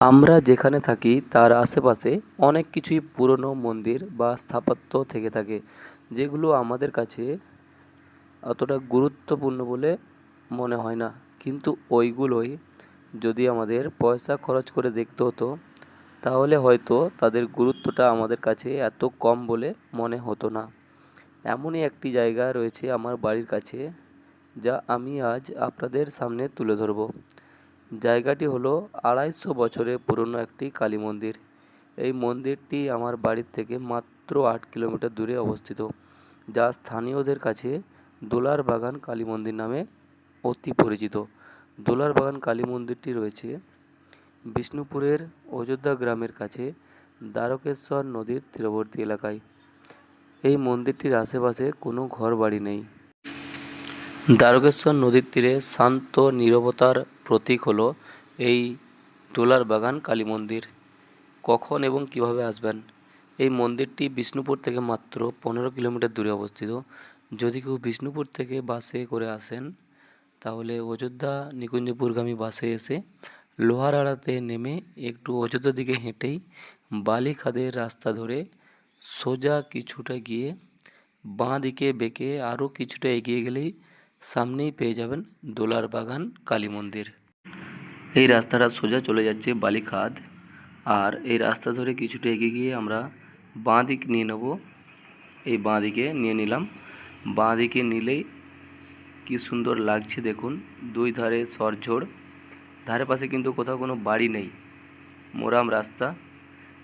আমরা যেখানে থাকি, তার আশেপাশে অনেক কিছুই পুরনো মন্দির বা স্থাপত্য থেকে থাকে, যেগুলো আমাদের কাছে অতটা গুরুত্বপূর্ণ বলে মনে হয় না। কিন্তু ওইগুলোই যদি আমাদের পয়সা খরচ করে দেখতে হতো, তাহলে হয়তো তাদের গুরুত্বটা আমাদের কাছে এত কম বলে মনে হতো না। এমনই একটি জায়গা রয়েছে আমার বাড়ির কাছে, যা আমি আজ আপনাদের সামনে তুলে ধরবো। জায়গাটি হলো আড়াইশো বছরের পুরনো একটি কালী মন্দির। এই মন্দিরটি আমার বাড়ির থেকে মাত্র আট কিলোমিটার দূরে অবস্থিত, যা স্থানীয়দের কাছে দোলার বাগান কালী মন্দির নামে অতি পরিচিত। দোলার বাগান কালী মন্দিরটি রয়েছে বিষ্ণুপুরের অযোধ্যা গ্রামের কাছে দ্বারকেশ্বর নদীর তীরবর্তী এলাকায়। এই মন্দিরটির আশেপাশে কোনো ঘর বাড়ি নেই। দ্বারকেশ্বর নদীর তীরে শান্ত, নীরবতার প্রতীক হলো এই দোলার বাগান কালী মন্দির। কখন এবং কীভাবে আসবেন? এই মন্দিরটি বিষ্ণুপুর থেকে মাত্র পনেরো কিলোমিটার দূরে অবস্থিত। যদি কেউ বিষ্ণুপুর থেকে বাসে করে আসেন, তাহলে অযোধ্যা নিকুঞ্জপুরগামী বাসে এসে লোহারাড়াতে নেমে একটু অযোধ্যার দিকে হেঁটেই বালিখাদের রাস্তা ধরে সোজা কিছুটা গিয়ে বাঁ দিকে বেঁকে আরও কিছুটা এগিয়ে গেলেই সামনেই পেয়ে যাবেন দোলার বাগান কালী মন্দির। এই রাস্তাটা সোজা চলে যাচ্ছে বালিখাদ। আর এই রাস্তা ধরে কিছুটা এগিয়ে গিয়ে আমরা বাঁ দিক নিয়ে নেব। এই বাঁ দিকে নিয়ে নিলাম। বাঁ দিকে নিলেই কি সুন্দর লাগছে দেখুন, দুই ধারে সরঝোড় ধারে পাশে কিন্তু কোথাও কোনো বাড়ি নেই। মোরাম রাস্তা।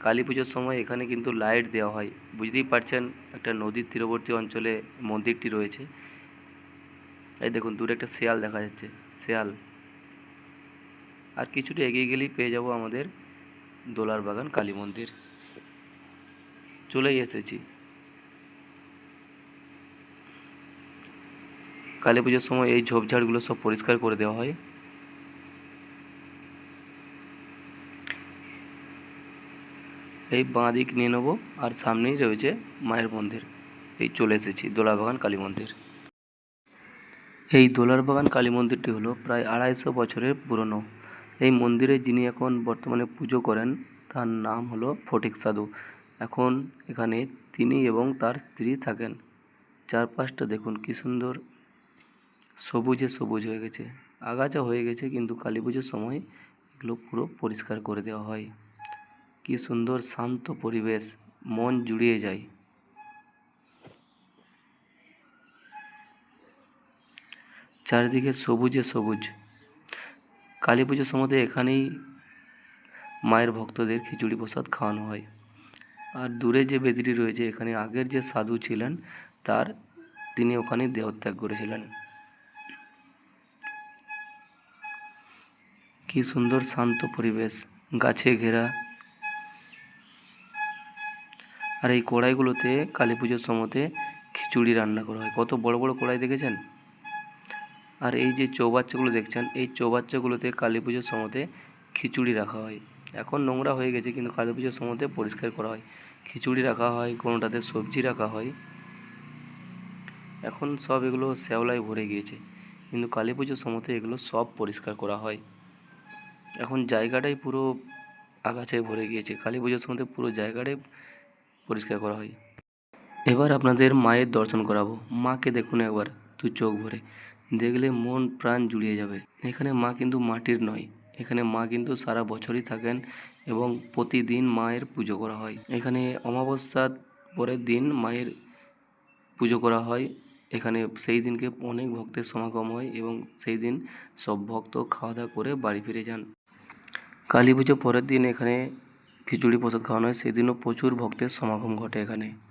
কালী পুজোর সময় এখানে কিন্তু লাইট দেওয়া হয়। বুঝতেই পারছেন, একটা নদীর তীরবর্তী অঞ্চলে মন্দিরটি রয়েছে। এই দেখুন, দূরে একটা শেয়াল দেখা যাচ্ছে। শেয়াল। আর কিছুটা এগিয়ে গেলেই পেয়ে যাব আমাদের দোলার বাগান কালী মন্দির। চলেই এসেছি। কালী পুজোর সময় এই ঝোপঝাড়গুলো সব পরিষ্কার করে দেওয়া হয়। এই বাঁ দিক নিয়ে নেব আর সামনেই রয়েছে মায়ের মন্দির। এই চলে এসেছি দোলাবাগান কালী মন্দির। এই দোলার বাগান কালী মন্দিরটি হলো প্রায় আড়াইশো বছরের পুরনো। এই মন্দিরে যিনি এখন বর্তমানে পুজো করেন, তার নাম হলো ফটিক সাধু। এখন এখানে তিনি এবং তার স্ত্রী থাকেন। চারপাশটা দেখুন কি সুন্দর। সবুজে সবুজ হয়ে গেছে। আগাছা হয়ে গেছে, কিন্তু কালী পুজোর সময় এগুলো পুরো পরিষ্কার করে দেওয়া হয়। কি সুন্দর শান্ত পরিবেশ, মন জুড়িয়ে যায়। চারিদিকে সবুজে সবুজ। কালী পুজোর সময় এখানেই মায়ের ভক্তদের খিচুড়ি প্রসাদ খাওয়ানো হয়। আর দূরে যে বেদিটি রয়েছে, এখানে আগের যে সাধু ছিলেন, তার তিনি ওখানে দেহত্যাগ করেছিলেন। কি সুন্দর শান্ত পরিবেশ, গাছে ঘেরা। আর এই কড়াইগুলোতে কালী পুজোর সময়তে খিচুড়ি রান্না করা হয়। কত বড় বড় কড়াই দেখেছেন? আর এই যে চৌবাচ্চাগুলো দেখছেন, এই চৌবাচ্চাগুলোতে কালী পুজোর সময়তে খিচুড়ি রাখা হয়। এখন নোংরা হয়ে গেছে, কিন্তু কালী পুজোর সময়তে পরিষ্কার করা হয়। খিচুড়ি রাখা হয়, কোনোটাতে সবজি রাখা হয়। এখন সব এগুলো শ্যাওলায় ভরে গিয়েছে, কিন্তু কালী পুজোর সময়তে এগুলো সব পরিষ্কার করা হয়। এখন জায়গাটাই পুরো আগাছায় ভরে গিয়েছে, কালী পুজোর সময়তে পুরো জায়গাটাই পরিষ্কার করা হয়। এবার আপনাদের মায়ের দর্শন করাবো। মাকে দেখুন একবার, দু চোখ ভরে। দেখলে মন প্রাণ জুড়িয়ে যাবে। এখানে মা কিন্তু মাটির নয়। এখানে মা কিন্তু সারা বছরই থাকেন এবং প্রতিদিন মায়ের পুজো করা হয়। এখানে অমাবস্যার পরের দিন মায়ের পুজো করা হয়। এখানে সেই দিনকে অনেক ভক্তের সমাগম হয় এবং সেই দিন সব ভক্ত খাওয়া দাওয়া করে বাড়ি ফিরে যান। কালী পুজো পরের দিন এখানে খিচুড়ি প্রসাদ খাওয়ানো হয়। সেদিনও প্রচুর ভক্তের সমাগম ঘটে এখানে।